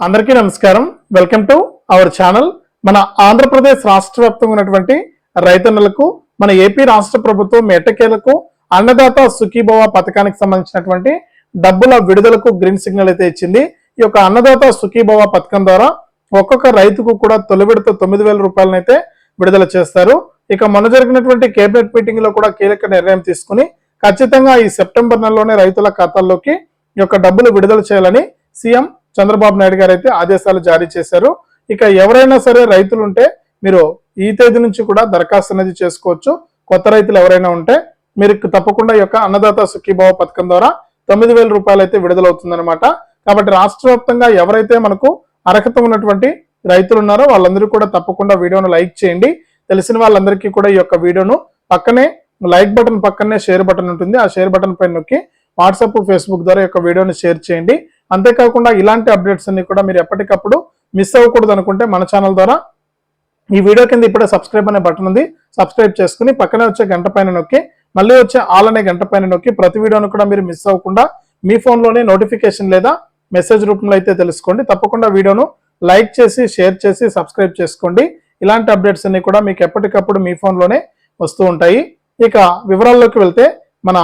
అందరికీ నమస్కారం. Welcome to our channel మన ఆంధ్రప్రదేశ్ రాష్ట్ర వ్యాప్తంగా ఉన్నటువంటి రైతన్నలకు మన ఏపీ రాష్ట్ర ప్రభుత్వం ఎట్టకేలకు అన్నదాత సుఖీభవ పథకానికి సంబంధించినటువంటి డబ్బుల విడుదలకు గ్రీన్ సిగ్నల్ అయితే ఇచ్చింది. ఈ యొక్క అన్నదాత సుఖీభవ పథకం ద్వారా ఒక్కొక్క రైతుకు కూడా తొలి విడత తొమ్మిది వేల రూపాయలనైతే విడుదల చేస్తారు. ఇక మొన్న జరిగినటువంటి కేబినెట్ మీటింగ్లో కూడా కీలక నిర్ణయం తీసుకుని ఖచ్చితంగా ఈ సెప్టెంబర్ నెలలోనే రైతుల ఖాతాల్లోకి ఈ యొక్క డబ్బులు విడుదల చేయాలని సీఎం చంద్రబాబు నాయుడు గారు అయితే ఆదేశాలు జారీ చేశారు. ఇక ఎవరైనా సరే రైతులు ఉంటే మీరు ఈ తేదీ నుంచి కూడా దరఖాస్తు అనేది చేసుకోవచ్చు. కొత్త రైతులు ఎవరైనా ఉంటే మీరు తప్పకుండా ఈ యొక్క అన్నదాత సుఖీభావ పథకం ద్వారా తొమ్మిది వేల రూపాయలు అయితే విడుదలవుతుందనమాట కాబట్టి రాష్ట్ర వ్యాప్తంగా ఎవరైతే మనకు అర్హత ఉన్నటువంటి రైతులు ఉన్నారో వాళ్ళందరూ కూడా తప్పకుండా వీడియోను లైక్ చేయండి. తెలిసిన వాళ్ళందరికీ కూడా ఈ యొక్క వీడియోను పక్కనే లైక్ బటన్ పక్కనే షేర్ బటన్ ఉంటుంది. ఆ షేర్ బటన్ పైన నొక్కి వాట్సాప్ ఫేస్బుక్ ద్వారా ఈ యొక్క వీడియోను షేర్ చేయండి. అంతేకాకుండా ఇలాంటి అప్డేట్స్ అన్ని కూడా మీరు ఎప్పటికప్పుడు మిస్ అవ్వకూడదు అనుకుంటే మన ఛానల్ ద్వారా ఈ వీడియో కింద ఇప్పుడే సబ్స్క్రైబ్ అనే బటన్ ఉంది. సబ్స్క్రైబ్ చేసుకుని పక్కనే వచ్చే గంట పైన నొక్కి మళ్ళీ వచ్చే ఆల్ అనే గంట పైన నొక్కి ప్రతి వీడియోను కూడా మీరు మిస్ అవ్వకుండా మీ ఫోన్లోనే నోటిఫికేషన్ లేదా మెసేజ్ రూపంలో అయితే తెలుసుకోండి. తప్పకుండా వీడియోను లైక్ చేసి షేర్ చేసి సబ్స్క్రైబ్ చేసుకోండి. ఇలాంటి అప్డేట్స్ అన్ని కూడా మీకు ఎప్పటికప్పుడు మీ ఫోన్లోనే వస్తూ ఉంటాయి. ఇక వివరాల్లోకి వెళ్తే మన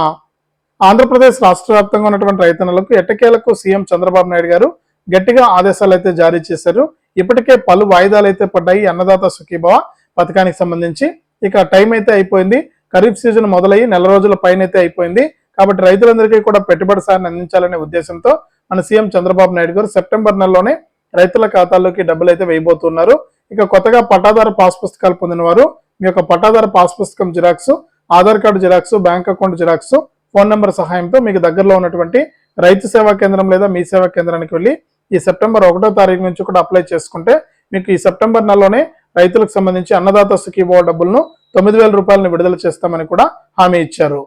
ఆంధ్రప్రదేశ్ రాష్ట్ర వ్యాప్తంగా ఉన్నటువంటి రైతన్నలకు ఎట్టకేలకు సీఎం చంద్రబాబు నాయుడు గారు గట్టిగా ఆదేశాలు అయితే జారీ చేశారు. ఇప్పటికే పలు వాయిదాలు అయితే పడ్డాయి. అన్నదాత సుఖీభవ పథకానికి సంబంధించి. ఇక టైం అయితే అయిపోయింది. ఖరీఫ్ సీజన్ మొదలయ్యి నెల రోజుల పైన అయితే అయిపోయింది. కాబట్టి రైతులందరికీ కూడా పెట్టుబడి సాయాన్ని అందించాలనే ఉద్దేశంతో మన సీఎం చంద్రబాబు నాయుడు గారు సెప్టెంబర్ నెలలోనే రైతుల ఖాతాల్లోకి డబ్బులు అయితే వేయబోతున్నారు. ఇక కొత్తగా పట్టాదారు పాస్ పుస్తకాలు పొందిన వారు మీ యొక్క పట్టాదారు పాస్ పుస్తకం Xerox Aadhaar card Xerox bank account Xerox phone number సహాయంతో మీకు దగ్గరలో ఉన్నటువంటి రైతు సేవా కేంద్రం లేదా మీ సేవా కేంద్రానికి వెళ్ళి ఈ సెప్టెంబర్ ఒకటో తారీఖు నుంచి కూడా అప్లై చేసుకుంటే మీకు ఈ సెప్టెంబర్ నెలలోనే రైతులకు సంబంధించి అన్నదాత సుఖీభవ డబ్బులను తొమ్మిది వేల రూపాయలను విడుదల చేస్తామని కూడా హామీ ఇచ్చారు.